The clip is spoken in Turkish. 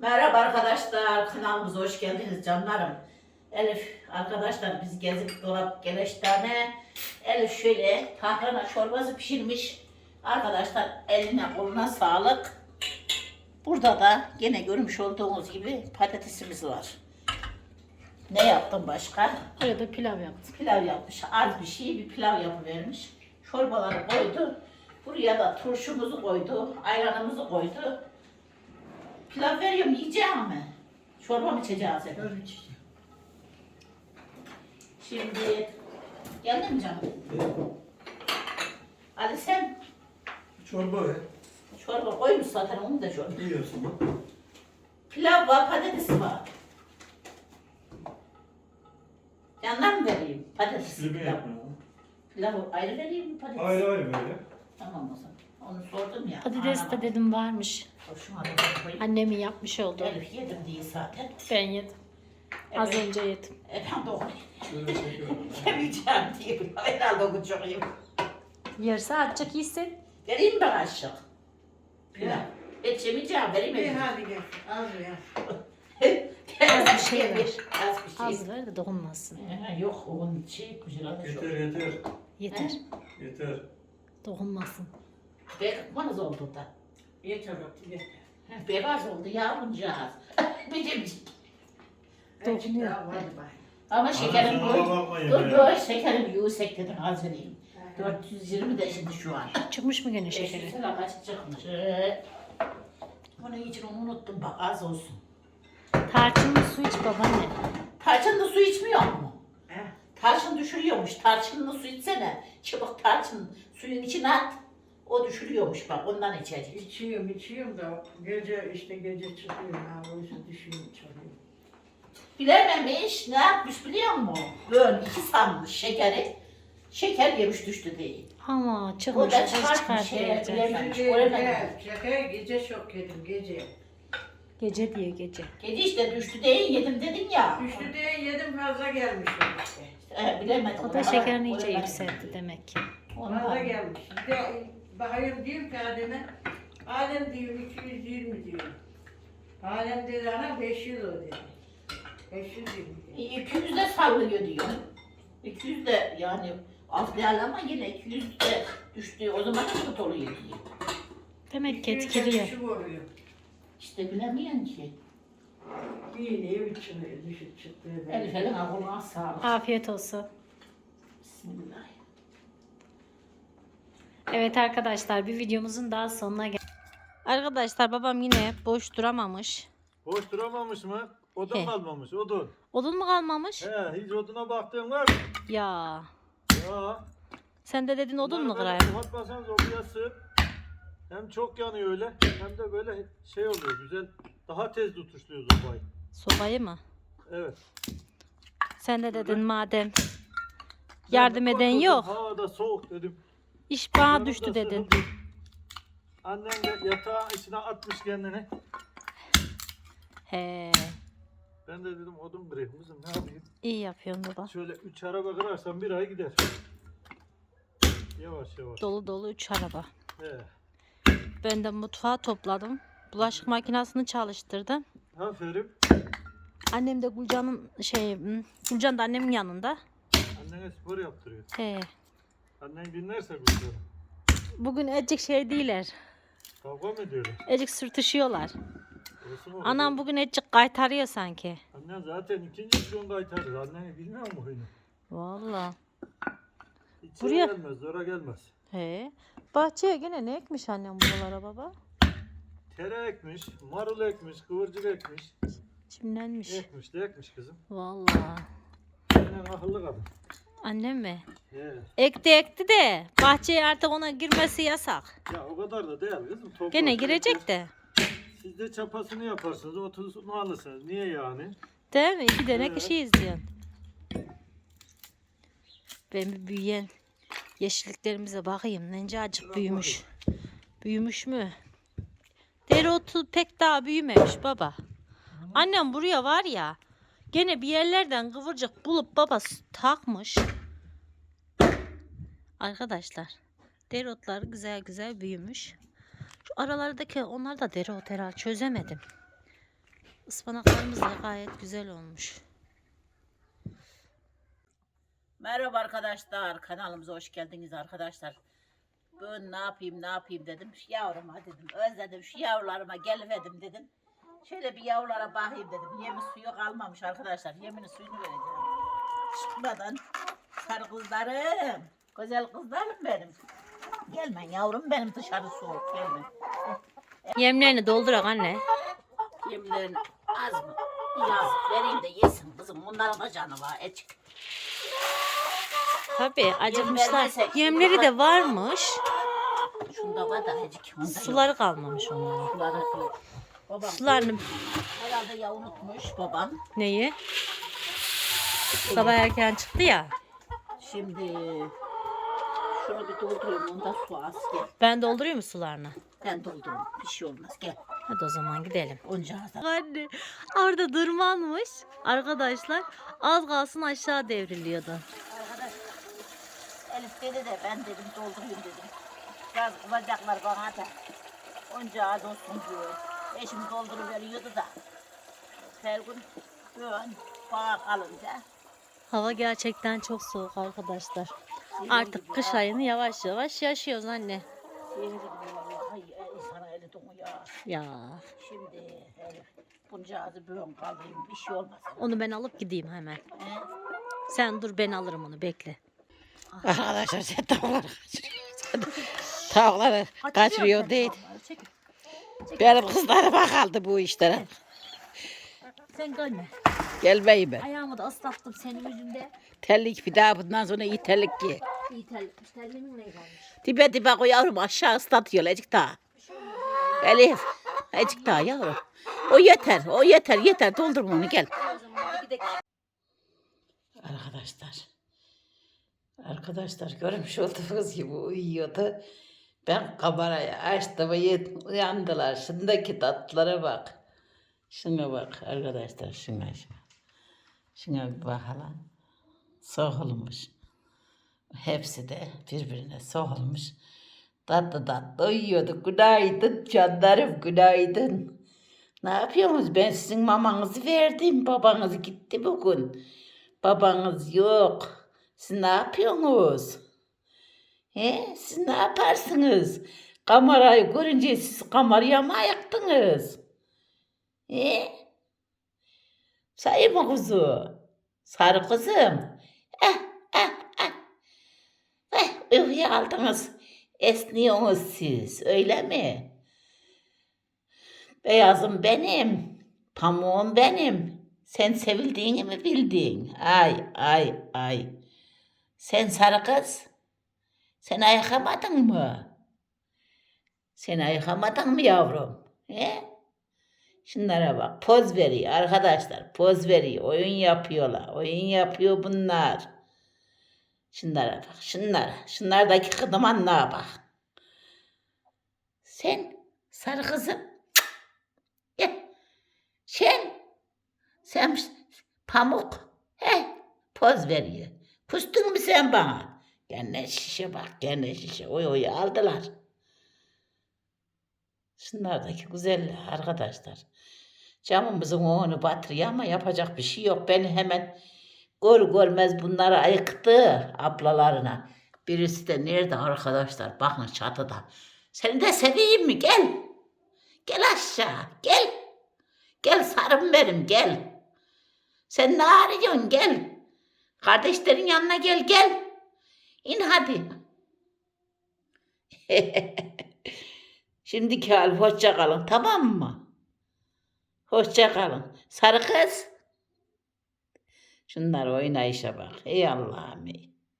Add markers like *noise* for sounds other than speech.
Merhaba arkadaşlar, kanalımıza hoş geldiniz canlarım. Elif arkadaşlar biz gezip dolap geleştane. Elif şöyle tahrana çorbası pişirmiş. Arkadaşlar eline koluna sağlık. Burada da gene görmüş olduğunuz gibi patatesimiz var. Ne yaptım başka? Oraya da pilav yaptım. Pilav yapmış. Az bir şey bir pilav yapıvermiş. Çorbaları koydu. Buraya da turşumuzu koydu. Ayranımızı koydu. Pilav veriyorum yiyeceğim mi? Çorba mı içeceğiz hep? Şimdi geldin mi canım? Ali sen Çorba ver. çorba koymuş zaten onu da çorba. Yiyorsun bak. Pilav var, patates var. Yandan mı vereyim? Patates Sürme pilav. yapma. Pilavı ayrı vereyim mi patates? Ayrı ayrı böyle. Tamam o zaman. Onu sordum ya. Patates de dedim varmış. Hoşuma da koyayım. Annemin yapmış olduğu. Elif yedim diye zaten. Ben yedim. Az Evet. önce yedim. E ben de onu çekiyorum. *laughs* yemeyeceğim diye bir herhalde o çok iyi. Yarısı atacak iyisin. Vereyim mi aşık? Pilav. Et yemeyeceğim vereyim İyi mi? hadi gel. Az ver. *laughs* Az bir şey ver. Az bir şey. Az ver de dokunmasın. Yok onun şey güzel adı şu. Yeter yeter. Yeter. Yeter. Dokunmasın. Bekmanız oldu da. Yeter otur yeter. Beyaz oldu yavruncağız. *laughs* Becimcik. Dokunuyor. Ama şekerim Anasını koy. bakma Dur yemeğe. dur şekerim yüksek dedim az vereyim. 420 de şimdi şu an. Çıkmış mı gene şekeri? Şekeri. kaç çıkmış. Ee, Onun için onu unuttum bak az olsun. Tarçınlı su iç babaanne. Tarçınlı su içmiyor mu? He. Tarçın düşürüyormuş. Tarçınlı su içsene. Çabuk tarçın suyun içine at. O düşürüyormuş bak ondan içecek. İçiyorum içiyorum da gece işte gece çıkıyorum ha o yüzden düşüyorum çalıyorum. Bilememiş ne yapmış biliyor musun? Böyle iki sanmış şekeri. Şeker yemiş düştü değil. Ama O çıkmış. da çıkartmış şey, çıkartacak. bilememiş. Gece, Oraya gece, şaka gece çok yedim gece. Gece diye gece. Gece işte düştü değil yedim dedin ya. Düştü diye yedim fazla gelmiş işte. E, bilemedim. O da şekerini iyice yükseltti demek ki. Ondan. Fazla gelmiş. Bir de bakıyorum diyorum ki Adem'e. Adem diyor 220 diyor. Adem dedi ana 500 o dedi. 520 diyor. 200 de sallıyor diyor. 200 de yani az değil ama yine 200 de düştü. O zaman da oluyor diyor. Demek ki 200 etkiliyor. düşük oluyor. İşte bilemiyorum ki. İğneye bir çıkıyor, düşüp çıktı. Elif elin aklına sağlık. Afiyet olsun. Bismillah. Evet arkadaşlar bir videomuzun daha sonuna gel. Arkadaşlar babam yine boş duramamış. Boş duramamış mı? Odun He. kalmamış odun. Odun mu kalmamış? He hiç oduna baktığın var mı? Ya Ya. sen de dedin odun mu kırayım? Kapatmasanız oraya sığıp hem çok yanıyor öyle hem de böyle şey oluyor güzel. Daha tez tutuşluyor sobayı. Sobayı mı? Evet. Sen de dedin madem yardım eden yok. Havada soğuk dedim. İş Yanımda düştü dedin. Annem de yatağın içine atmış kendini. He, Ben de dedim odun kızım ne yapayım? iyi yapıyorsun baba. Şöyle üç araba kırarsan bir ay gider. Yavaş yavaş. Dolu dolu üç araba. He. Ben de mutfağı topladım. Bulaşık makinesini çalıştırdım. Aferin. Annem de Gülcan'ın şey, hmm, Gülcan da annemin yanında. Annene spor yaptırıyor. He. Annen dinlerse kızları. Bugün ecik şey değiller. Kavga mı ediyorlar? Ecik o Anam bugün ecik kaytarıyor sanki. Annen zaten ikinci milyon kaytarır. Anneni bilmiyor mu oyunu? Vallahi. Hiç Buraya- Buraya... gelmez, zora gelmez. He. Bahçeye gene ne ekmiş annem buralara baba? Tere ekmiş, marul ekmiş, kıvırcık ekmiş. Çimlenmiş. Ekmiş de ekmiş kızım. Vallahi. Annen akıllı kadın. Annem mi? He. Ekti ekti de bahçeye artık ona girmesi yasak. Ya o kadar da değil kızım. Toprak. Gene girecek de. Siz de çapasını yaparsınız, otuzunu alırsınız. Niye yani? Değil mi? İki tane Evet. kişi izliyorsun. Ben bir büyüyen yeşilliklerimize bakayım. Nence acık büyümüş. Büyümüş mü? Dereotu pek daha büyümemiş baba. Annem buraya var ya gene bir yerlerden kıvırcık bulup babası takmış. Arkadaşlar dereotlar güzel güzel büyümüş. Şu aralardaki onlar da dereot herhalde çözemedim. Ispanaklarımız da gayet güzel olmuş. Merhaba arkadaşlar, kanalımıza hoş geldiniz arkadaşlar. Ben ne yapayım ne yapayım dedim. Şu yavruma dedim, özledim şu yavrularıma geliverdim dedim. Şöyle bir yavrulara bakayım dedim. Yemi suyu kalmamış arkadaşlar. Yemini suyunu vereceğim. Çıkmadan sarı kızlarım, güzel kızlarım benim. Gelmen yavrum benim dışarı soğuk gelme. Yemlerini doldurak anne. Yemlerini az mı? Biraz vereyim de yesin kızım. Bunların da canı var. Eçik. Tabii acıkmışlar. vermesek Yemleri de varmış. Şunda var da ecik. Suları kalmamış onların. Suları. Babam Sularını herhalde ya unutmuş babam. neyi? Sabah erken çıktı ya. Şimdi şunu bir doldurayım onda su az gel. Ben doldurayım mı sularını? Ben doldurayım bir şey olmaz gel. Hadi o zaman gidelim. Oncağızda. Anne orada durmanmış. Arkadaşlar az kalsın aşağı devriliyordu. Arkadaş Elif dedi de ben dedim doldurayım dedim. Biraz kızacaklar bana da. Oncağız olsun diyor. Eşim dolduruveriyordu da. Her gün böyle bana kalınca. Hava gerçekten çok soğuk arkadaşlar. Artık kış ayını yavaş yavaş yaşıyoruz anne. Senin gibi. Ay, eli donuyor. Ya Şimdi Elif buncağızı böyle kaldırayım bir şey olmaz. onu ben alıp gideyim hemen. He? Sen dur ben alırım onu bekle. Arkadaşlar sen tavukları kaçırıyorsun. tavukları kaçırıyor değil. Çekil. Benim kızlarıma kaldı bu işlere. Sen gelme. Gelmeyi ben. Ayağımı da ıslattım senin yüzünden. Terlik bir daha bundan sonra iyi terlik giy. İyi terlikmiş. Terliğimin ne kalmış? Dibe dibe koy yavrum aşağı ıslatıyor azıcık daha. Elif azıcık daha yavrum. O yeter o yeter yeter doldurma onu gel. Arkadaşlar. Arkadaşlar görmüş olduğunuz gibi uyuyordu. Ben kamerayı açtım uyandılar. Şundaki tatlılara bak. Şuna bak arkadaşlar şuna şuna. Şuna bir bakalım. Soğulmuş. Hepsi de birbirine soğulmuş. Tatlı tatlı uyuyordu. Günaydın canlarım günaydın. Ne yapıyorsunuz? Ben sizin mamanızı verdim. Babanız gitti bugün. Babanız yok. Siz ne yapıyorsunuz? He? Siz ne yaparsınız? Kamerayı görünce siz kameraya mı ayaktınız? He? Sayın mı kuzu? Sarı kızım. Eh, eh, eh. Eh, uykuya aldınız. Esniyorsunuz siz, öyle mi? Beyazım benim, pamuğum benim. Sen sevildiğini mi bildin? Ay, ay, ay. Sen sarı kız, sen ayıkamadın mı? Sen ayıkamadın mı yavrum? He? Şunlara bak, poz veriyor arkadaşlar, poz veriyor, oyun yapıyorlar, oyun yapıyor bunlar. Şunlara bak, şunlara, şunlardaki kıdımanlığa bak. Sen, sarı kızım, gel. Sen, sen pamuk, he, poz veriyor. Pustun mu sen bana? Gene şişe bak, gene şişe, oy oy aldılar. Şunlardaki güzel arkadaşlar. Camımızın onu batırıyor ama yapacak bir şey yok. Ben hemen gör görmez bunları ayıktı ablalarına. Birisi de nerede arkadaşlar? Bakın çatıda. Seni de seveyim mi? Gel. Gel aşağı. Gel. Gel sarım benim gel. Sen ne arıyorsun? Gel. Kardeşlerin yanına gel gel. İn hadi. *laughs* Şimdiki hal hoşça kalın tamam mı? Hoşça kalın. Sarı kız. Şunlar oynayışa bak. Ey Allah'ım ey.